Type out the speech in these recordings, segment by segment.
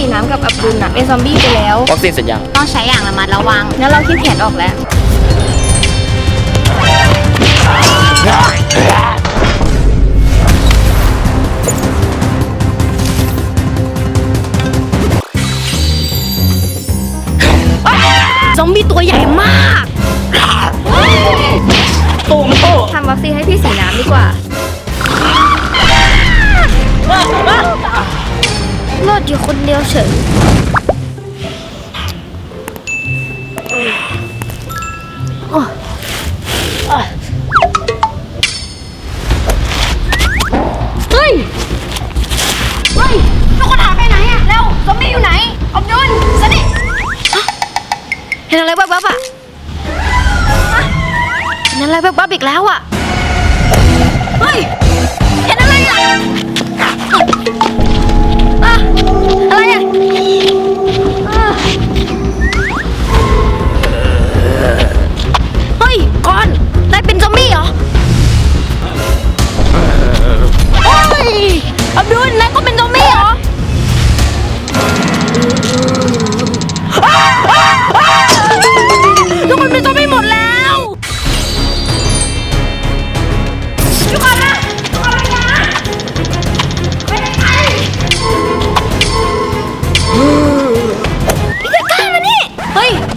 สีน้ำกับอับดุลน่ะเป็นซอมบี้ไปแล้ว วัคซีนเสร็จยังต้องใช้อย่างระมัดระวังงั้นเราคิดแผนออกแล้ว ซอมบี้ตัวใหญ่มากตู้มันตู้ทำวัคซีนให้พี่สีน้ำดีกว่า อยู่คนเดียวเฉยเฮ้ย เฮ้ยทุกคนหายไปไหนอะเร็วซอมบี้อยู่ไหนอับดุลสนิทเห็นอะไรบ้าๆอะเห็นอะไรบ้าๆอีกแล้วอะเฮ้ย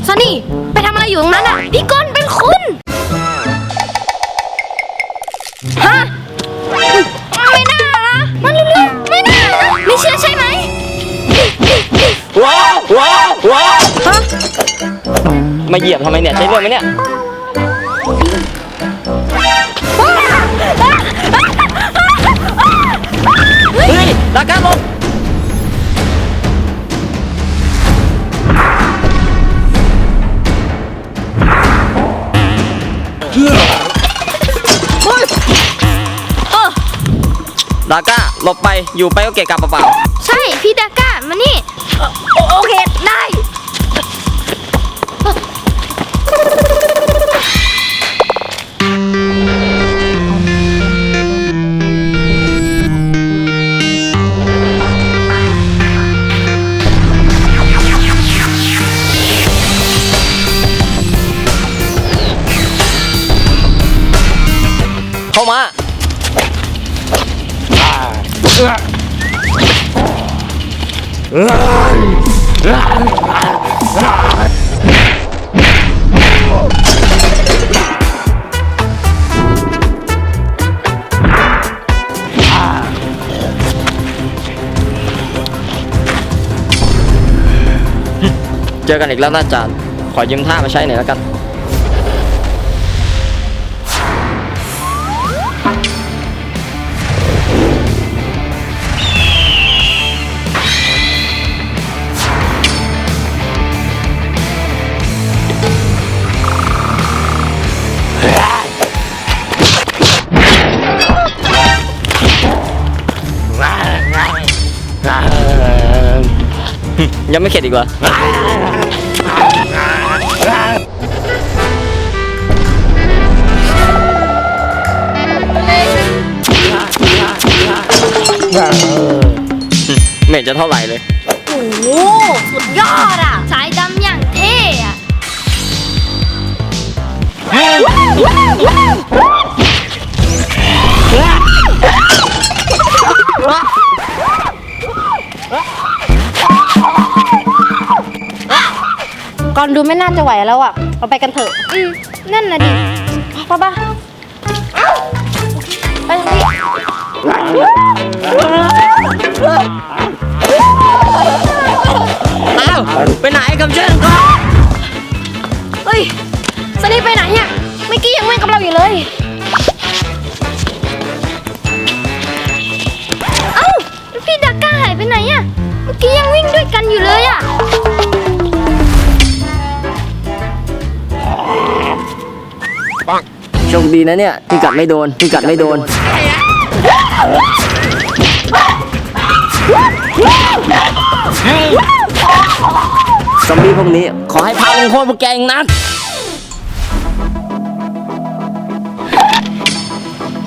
ซันนี่ไปทำอะไรอยู่ตรงนั้นอะพี่ก้นเป็นคุณฮะไม่น่านะมันเร็วๆไม่น่านะไม่เชื่อใช่ไหมว้าวว้าวว้าวฮะมาเหยียบทำไมเนี่ยใช้เรื่องไหมเนี่ย ดาก้าหลบไปอยู่ไปก็เกะกะเปล่าใช่ พี่ดาก้ามานี่ โอโอเค ได้ เจอกันอีกแล้วนะอาจารย์ ขอยืมท่ามาใช้หน่อยแล้วกัน ไม่เข็ดอีกเหรอไม่เห็นจะเท่าไหร่เลย โอ้โหสุดยอดอะ สายดำอย่างเท่อะ อนดูไม่น่าจะไหวแล้วอะ เราไปกันเถอะ อืมนั่นน่ะดิป้าป้าไปทางนี้อ้าวไปไหนกับเชิญก่อนเฮ้ยสนีไปไหนอะเมื่อกี้ยังวิ่งกับเราอยู่เลย เอ้าพี่ดาก้าหายไปไหนอะเมื่อกี้ยังวิ่งด้วยกันอยู่เลยอะ โชคดีนะเนี่ยที่กัดไม่โดนที่กัดไม่โดนซอมบี้พวกนี้ขอให้พาลงโทษพวกแกอีกนัก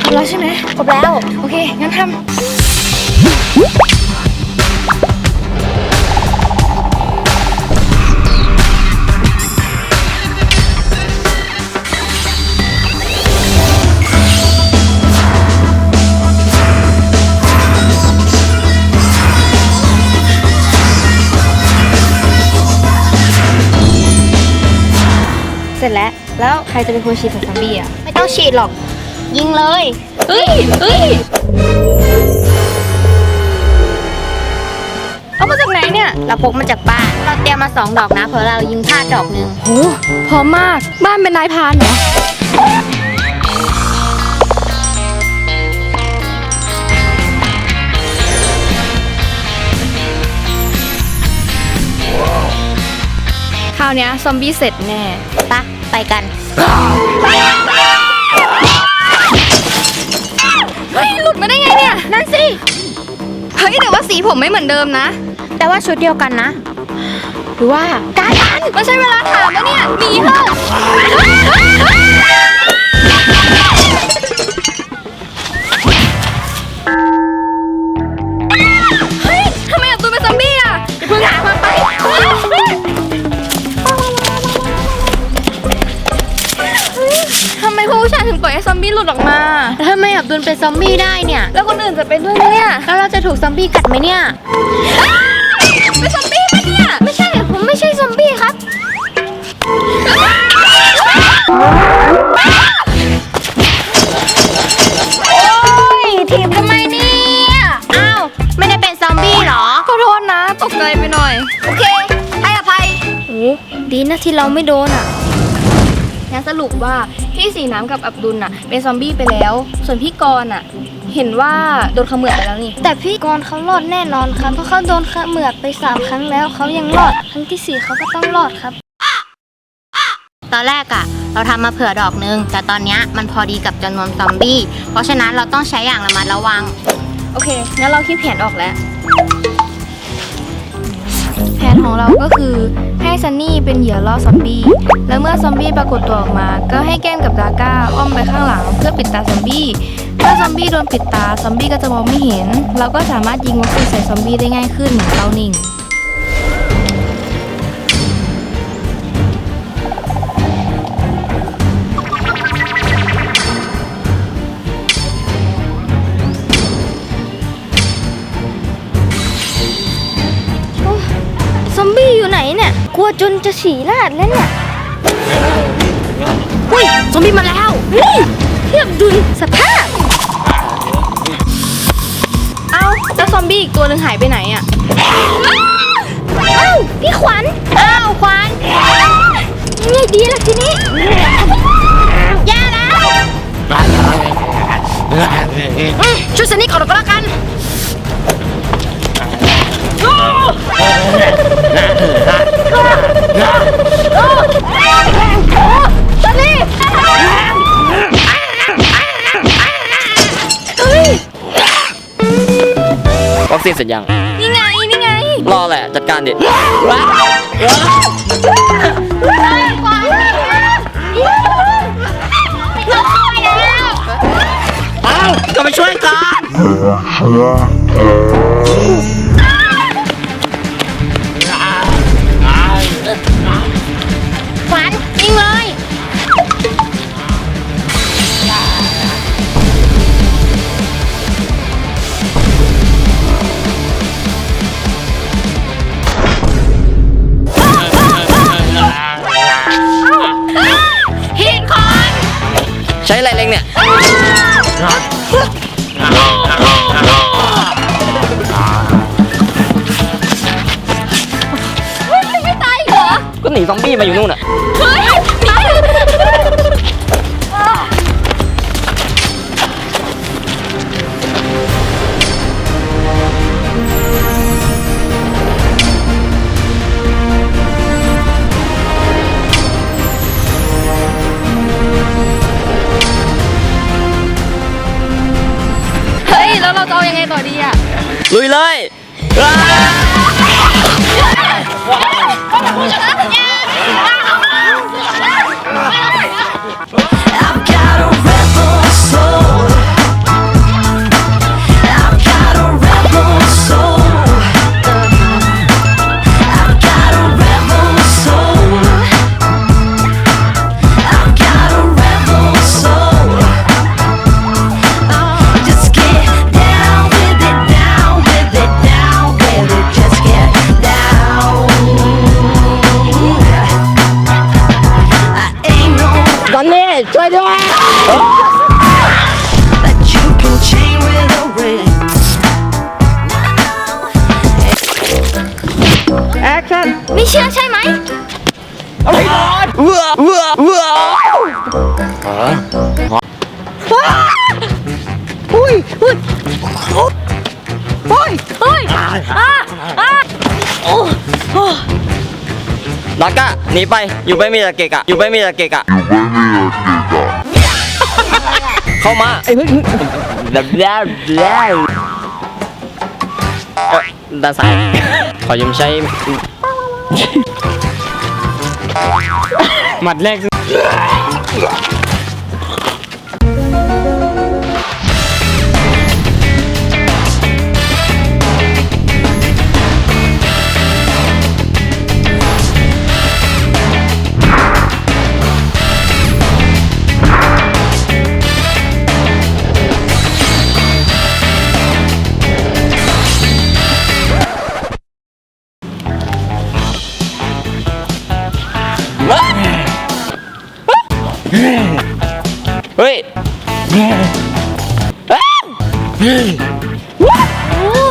ครบแล้วใช่ไหมครบแล้ว โอเค งั้นทำ รจะเป็นคนฉีดใส่ซอมบี้อะ ไม่ต้องฉีดหรอก ยิงเลยเฮ้ยเฮ้ยเอามาจากไหนเนี่ยเราพกมาจากบ้าน เราเตรียมมาสองดอกนะเผื่อเรายิงพลาดดอกหนึ่งโหพร้อมมาก บ้านเป็นนายพรานเหรอ คราวเนี้ยซอมบี้เสร็จแน่ ปะ ไปกัน เฮ้ย หลุดมาได้ไงเนี่ย นั่นสิ เฮ้ย แต่ว่าสีผมไม่เหมือนเดิมนะ แต่ว่าชุดเดียวกันนะ หรือว่าการทันมันใช่เวลาถามแล้วเนี่ยหนีเถอะ มบี้หลุดออกมาแล้วทำไมอับดุลเป็นซอมบี้ได้เนี่ย แล้วคนอื่นจะเป็นด้วยไหมเนี่ย แล้วเราจะถูกซอมบี้กัดไหมเนี่ยเป็นซอมบี้ปะเนี่ย ไม่ใช่ ผมไม่ใช่ซอมบี้ครับ โอ้ยถีบทำไมเนี่ย อ้าว ไม่ได้เป็นซอมบี้เหรอ ขอโทษนะ ตกใจไปหน่อย โอเค ให้อภัย โอ้ดีนะที่เราไม่โดนอะงั้นสรุปว่า พี่สีน้ำกับอับดุลน่ะ เป็นซอมบี้ไปแล้ว ส่วนพี่กรณ์น่ะ เห็นว่าโดนเขมือบไปแล้วนี่ แต่พี่กรณ์เขารอดแน่นอนครับ เพราะเขาโดนเขมือบไปสามครั้งแล้วเขายังรอด ครั้งที่สี่เขาก็ต้องรอดครับ ตอนแรกอะเราทำมาเผื่อดอกนึง แต่ตอนเนี้ยมันพอดีกับจำนวนซอมบี้ เพราะฉะนั้นเราต้องใช้อย่างระมัดระวัง โอเค งั้นเราคิดแผนออกแล้ว แผนของเราก็คือให้ซันนี่เป็นเหยื่อล่อซอมบี้ แล้วเมื่อซอมบี้ปรากฏตัวออกมา ก็ให้แก้มกับดาก้าอ้อมไปข้างหลังเพื่อปิดตาซอมบี้ถ้าซอมบี้โดนปิดตาซอมบี้ก็จะมองไม่เห็น เราก็สามารถยิงวัตถุใส่ซอมบี้ได้ง่ายขึ้นเหมือนเตานิ่ง กลัวจนจะฉี่ราดแล้วเนี่ยเฮ้ยซอมบี้มาแล้วนี่เทียบดุลสภาพ เอ้าแล้วซอมบี้อีกตัวหนึ่งหายไปไหนอะเอ้าพี่ขวัญอ้าวขวัญยังไงดีล่ะทีนี้แย่แล้วอืมช่วยสนิทก่อนก็แล้วกันส เสร็จยัง นี่ไง นี่ไงรอแหละ จัดการดิเอ้าก็ไปช่วยกันขวัญยิงเลย อะไรเล็งเนี่ยจะไม่ตายอีกเหรอก็หนีซอมบี้มาอยู่นู่นอะ อุ้ยอะอะโอ้โอ้ดาก้าหนีไปอยู่ไม่มีตะเกะกะอยู่ไม่มีตะเกะกะเข้ามาไอ้เฮ้ยแบบแล้วแล้วเอ่อด้านซ้ายขอยืมใช้หมัดแรก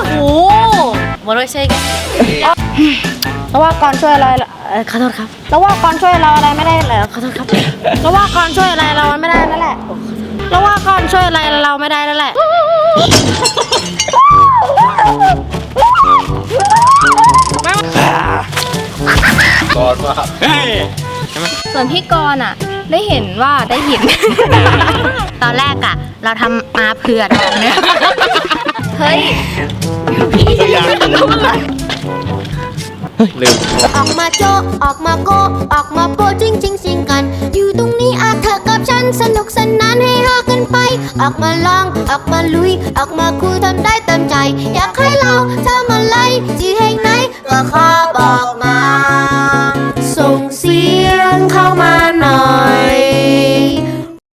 โหมาด้วยใช่กันแล้วว่าก่อนช่วยอะไรล่ะเอ่อขอโทษครับแล้วว่าก่อนช่วยเราอะไรไม่ได้เหรอขอโทษครับแล้วว่าก่อนช่วยอะไรเราไม่ได้นั่นแหละแล้วว่าก่อนช่วยอะไรเราไม่ได้นั่นแหละส่วนพี่กรณ์อะ ได้เห็นว่าได้เห็น ตอนแรกอะ เราทำมาเผื่อดอกเนี่ยเฮ้ยลืมออกมาโจะออกมาโกะออกมาโปะจริงจริงสิงกัน อยู่ตรงนี้อาเธอกับฉันสนุกสนานให้ฮากันไป ออกมาลองออกมาลุย ออกมาคุยทำได้เต็มใจ อยากให้เราทำอะไรที่แห่งไหนก็ขอ